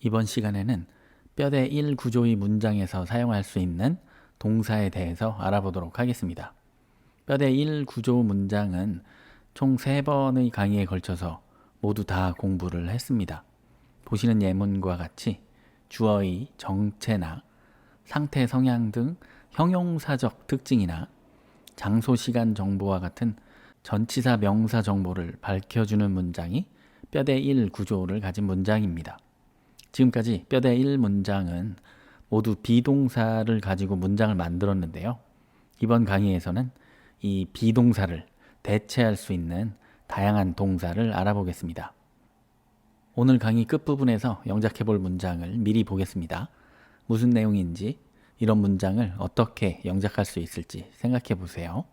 이번 시간에는 뼈대 1 구조의 문장에서 사용할 수 있는 동사에 대해서 알아보도록 하겠습니다. 뼈대 1 구조 문장은 총 3번의 강의에 걸쳐서 모두 다 공부를 했습니다. 보시는 예문과 같이 주어의 정체나 상태 성향 등 형용사적 특징이나 장소 시간 정보와 같은 전치사 명사 정보를 밝혀주는 문장이 뼈대 1 구조를 가진 문장입니다. 지금까지 뼈대 1 문장은 모두 비동사를 가지고 문장을 만들었는데요. 이번 강의에서는 이 비동사를 대체할 수 있는 다양한 동사를 알아보겠습니다. 오늘 강의 끝부분에서 영작해 볼 문장을 미리 보겠습니다. 무슨 내용인지 이런 문장을 어떻게 영작할 수 있을지 생각해 보세요.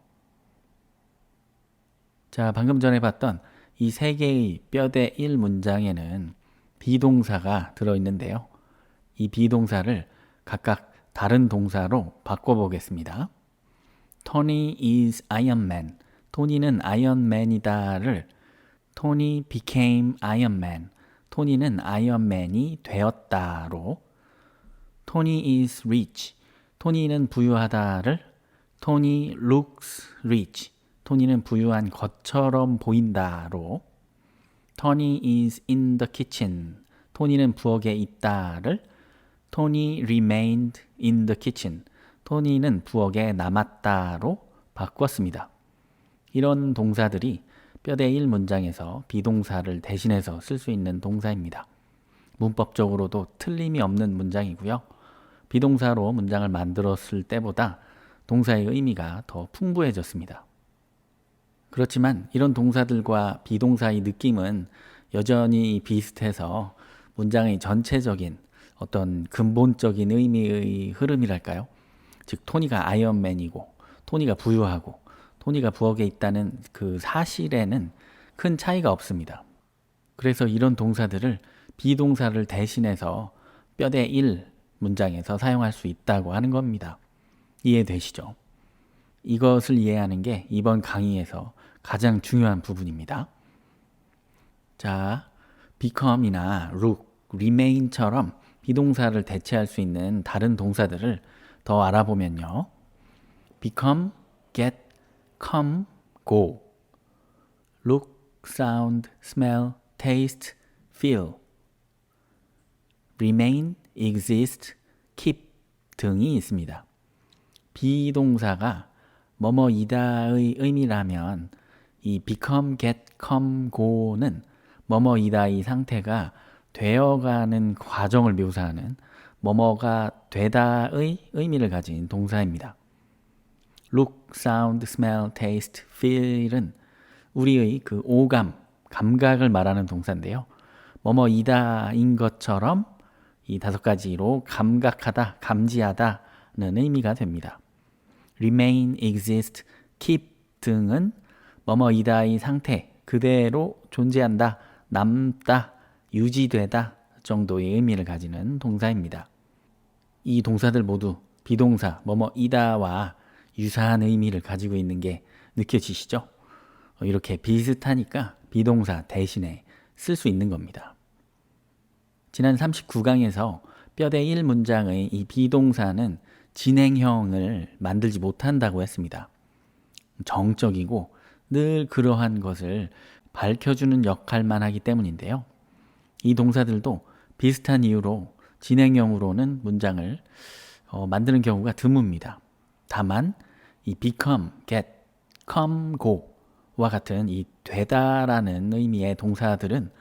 자, 방금 전에 봤던 이 세 개의 뼈대 1 문장에는 비동사가 들어있는데요. 이 비동사를 각각 다른 동사로 바꿔보겠습니다. Tony is Iron Man. 토니는 아이언맨이다를 Tony became Iron Man. 토니는 아이언맨이 되었다로 Tony is rich. 토니는 부유하다를 Tony looks rich. 토니는 부유한 것처럼 보인다로 Tony is in the kitchen. 토니는 부엌에 있다를 Tony remained in the kitchen. 토니는 부엌에 남았다로 바꿨습니다. 이런 동사들이 뼈대 1 문장에서 비동사를 대신해서 쓸 수 있는 동사입니다. 문법적으로도 틀림이 없는 문장이고요. 비동사로 문장을 만들었을 때보다 동사의 의미가 더 풍부해졌습니다. 그렇지만 이런 동사들과 비동사의 느낌은 여전히 비슷해서 문장의 전체적인 어떤 근본적인 의미의 흐름이랄까요? 즉 토니가 아이언맨이고 토니가 부유하고 토니가 부엌에 있다는 그 사실에는 큰 차이가 없습니다. 그래서 이런 동사들을 비동사를 대신해서 뼈대 1 문장에서 사용할 수 있다고 하는 겁니다. 이해되시죠? 이것을 이해하는 게 이번 강의에서 가장 중요한 부분입니다. 자, become이나 look, remain처럼 비동사를 대체할 수 있는 다른 동사들을 더 알아보면요. become, get, come, go. look, sound, smell, taste, feel. remain, exist, keep 등이 있습니다. 비동사가 뭐뭐이다의 의미라면 이 become, get, come, go는 뭐뭐이다의 상태가 되어가는 과정을 묘사하는 뭐뭐가 되다의 의미를 가진 동사입니다. look, sound, smell, taste, feel은 우리의 그 오감, 감각을 말하는 동사인데요. 뭐뭐이다인 것처럼 이 다섯 가지로 감각하다, 감지하다는 의미가 됩니다. remain, exist, keep 등은 뭐뭐이다의 상태, 그대로 존재한다, 남다, 유지되다 정도의 의미를 가지는 동사입니다. 이 동사들 모두 비동사 뭐뭐이다와 유사한 의미를 가지고 있는 게 느껴지시죠? 이렇게 비슷하니까 비동사 대신에 쓸 수 있는 겁니다. 지난 39강에서 뼈대 1 문장의 이 비동사는 진행형을 만들지 못한다고 했습니다. 정적이고 늘 그러한 것을 밝혀주는 역할만 하기 때문인데요. 이 동사들도 비슷한 이유로 진행형으로는 문장을 어, 만드는 경우가 드뭅니다. 다만 이 become, get, come, go와 같은 이 되다라는 의미의 동사들은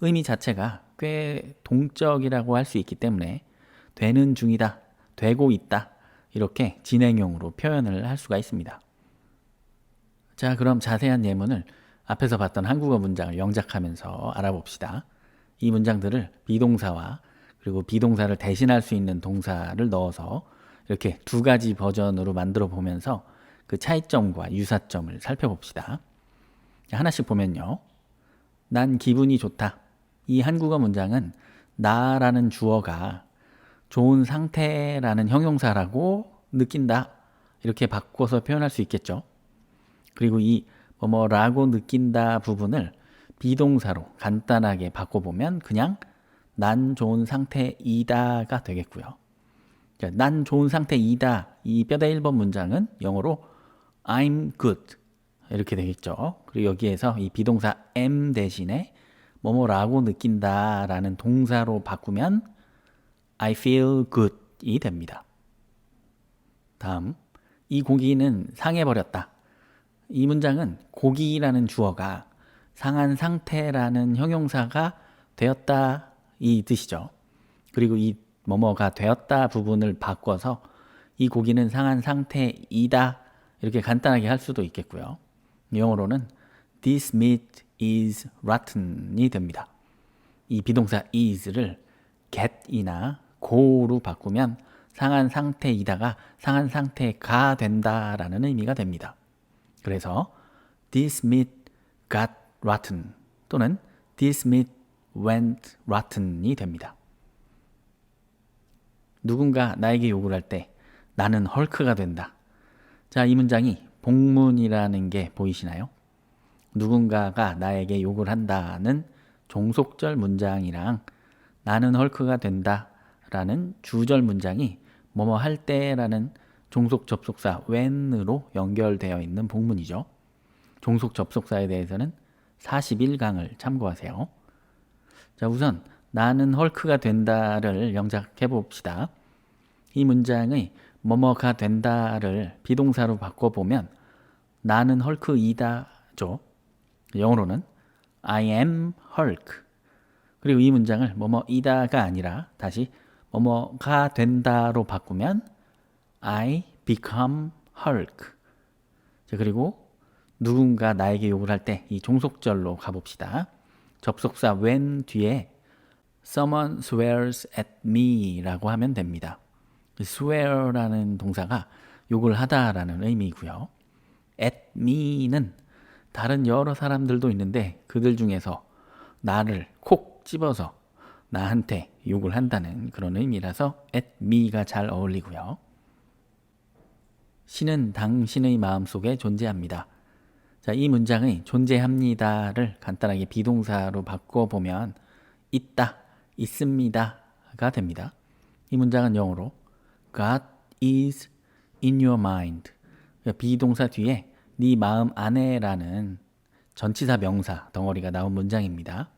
의미 자체가 꽤 동적이라고 할 수 있기 때문에 되는 중이다, 되고 있다 이렇게 진행형으로 표현을 할 수가 있습니다. 자, 그럼 자세한 예문을 앞에서 봤던 한국어 문장을 영작하면서 알아봅시다. 이 문장들을 비동사와 그리고 비동사를 대신할 수 있는 동사를 넣어서 이렇게 두 가지 버전으로 만들어 보면서 그 차이점과 유사점을 살펴봅시다. 하나씩 보면요. 난 기분이 좋다. 이 한국어 문장은 나라는 주어가 좋은 상태라는 형용사라고 느낀다. 이렇게 바꿔서 표현할 수 있겠죠. 그리고 이 뭐뭐라고 느낀다 부분을 비동사로 간단하게 바꿔보면 그냥 난 좋은 상태이다가 되겠고요. 자, 난 좋은 상태이다. 이 뼈대 1번 문장은 영어로 I'm good 이렇게 되겠죠. 그리고 여기에서 이 비동사 am 대신에 뭐뭐라고 느낀다 라는 동사로 바꾸면 I feel good이 됩니다. 다음 이 고기는 상해버렸다. 이 문장은 고기라는 주어가 상한 상태라는 형용사가 되었다 이 뜻이죠. 그리고 이 뭐뭐가 되었다 부분을 바꿔서 이 고기는 상한 상태이다 이렇게 간단하게 할 수도 있겠고요. 영어로는 This meat is rotten이 됩니다. 이 비동사 is를 get이나 go로 바꾸면 상한 상태이다가 상한 상태가 된다라는 의미가 됩니다. 그래서 this meat got rotten 또는 this meat went rotten이 됩니다. 누군가 나에게 욕을 할때 나는 헐크가 된다. 자, 이 문장이 복문이라는 게 보이시나요? 누군가가 나에게 욕을 한다는 종속절 문장이랑 나는 헐크가 된다라는 주절 문장이 뭐뭐 할 때라는 종속 접속사 when으로 연결되어 있는 복문이죠. 종속 접속사에 대해서는 41강을 참고하세요. 자, 우선 나는 헐크가 된다를 영작해 봅시다. 이 문장의 뭐뭐가 된다를 비동사로 바꿔보면 나는 헐크이다죠. 영어로는 I am Hulk. 그리고 이 문장을 뭐뭐이다가 아니라 다시 뭐뭐가 된다로 바꾸면 I become Hulk. 자, 그리고 누군가 나에게 욕을 할 때 이 종속절로 가봅시다. 접속사 when 뒤에 someone swears at me라고 하면 됩니다. swear라는 동사가 욕을 하다라는 의미고요. at me는 다른 여러 사람들도 있는데 그들 중에서 나를 콕 집어서 나한테 욕을 한다는 그런 의미라서 at me가 잘 어울리고요. 신은 당신의 마음속에 존재합니다. 자, 이 문장의 존재합니다를 간단하게 비동사로 바꿔 보면 있다, 있습니다가 됩니다. 이 문장은 영어로 God is in your mind. 그러니까 비동사 뒤에 네 마음 안에라는 전치사 명사 덩어리가 나온 문장입니다.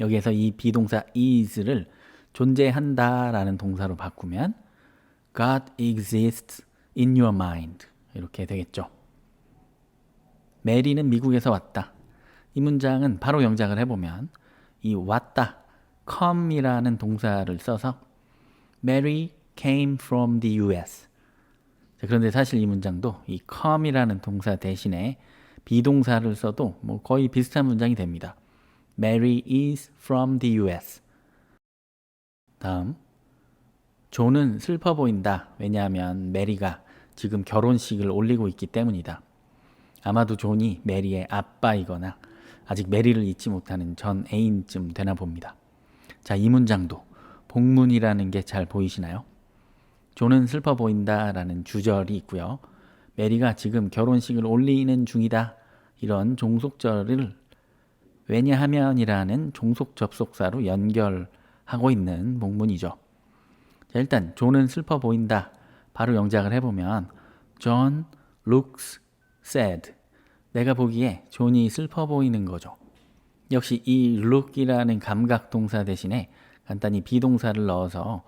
여기에서 이 비동사 is를 존재한다라는 동사로 바꾸면 God exists in your mind 이렇게 되겠죠. 메리는 미국에서 왔다. 이 문장은 바로 영작을 해보면 이 왔다, come이라는 동사를 써서 Mary came from the U.S. 자, 그런데 사실 이 문장도 이 come이라는 동사 대신에 비동사를 써도 뭐 거의 비슷한 문장이 됩니다. Mary is from the U.S. 다음 존은 슬퍼 보인다. 왜냐하면 메리가 지금 결혼식을 올리고 있기 때문이다. 아마도 존이 메리의 아빠이거나 아직 메리를 잊지 못하는 전 애인쯤 되나 봅니다. 자, 이 문장도 복문이라는 게 잘 보이시나요? 존은 슬퍼 보인다라는 주절이 있고요. 메리가 지금 결혼식을 올리는 중이다. 이런 종속절을 왜냐하면이라는 종속 접속사로 연결하고 있는 복문이죠. 자, 일단 존은 슬퍼 보인다. 바로 영작을 해보면 John looks sad. 내가 보기에 존이 슬퍼 보이는 거죠. 역시 이 look이라는 감각 동사 대신에 간단히 비동사를 넣어서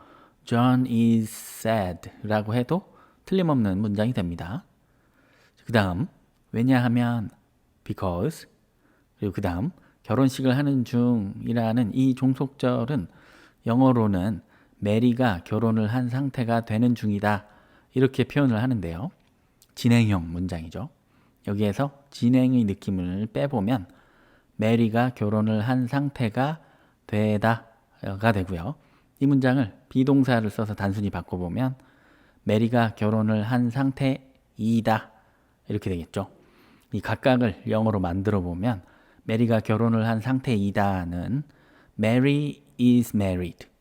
John is sad라고 해도 틀림없는 문장이 됩니다. 그 다음 왜냐하면 because 그리고 그 다음 결혼식을 하는 중이라는 이 종속절은 영어로는 메리가 결혼을 한 상태가 되는 중이다 이렇게 표현을 하는데요. 진행형 문장이죠. 여기에서 진행의 느낌을 빼보면 메리가 결혼을 한 상태가 되다가 되고요. 이 문장을 비동사를 써서 단순히 바꿔보면 메리가 결혼을 한 상태이다 이렇게 되겠죠. 이 각각을 영어로 만들어 보면 메리가 결혼을 한 상태이다는 Mary is married.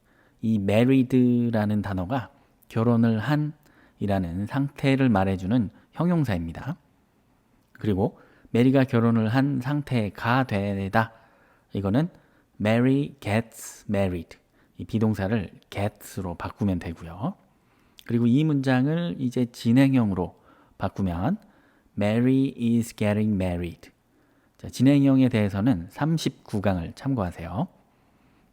이 married라는 단어가 결혼을 한이라는 상태를 말해주는 형용사입니다. 그리고 메리가 결혼을 한 상태가 되다. 이거는 Mary gets married. 이 비동사를 get으로 바꾸면 되고요. 그리고 이 문장을 이제 진행형으로 바꾸면 Mary is getting married. 자, 진행형에 대해서는 39강을 참고하세요.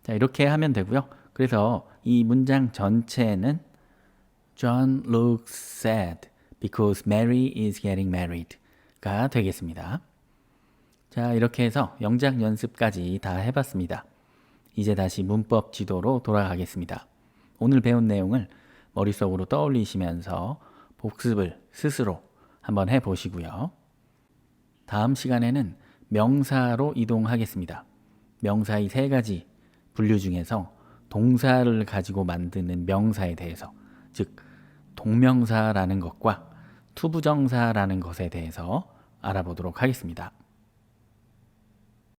자, 이렇게 하면 되고요. 그래서 이 문장 전체는 John looks sad because Mary is getting married가 되겠습니다. 자, 이렇게 해서 영작 연습까지 다 해봤습니다. 이제 다시 문법 지도로 돌아가겠습니다. 오늘 배운 내용을 머릿속으로 떠올리시면서 복습을 스스로 한번 해보시고요. 다음 시간에는 명사로 이동하겠습니다. 명사의 세 가지 분류 중에서 동사를 가지고 만드는 명사에 대해서, 즉, 동명사라는 것과 투부정사라는 것에 대해서 알아보도록 하겠습니다.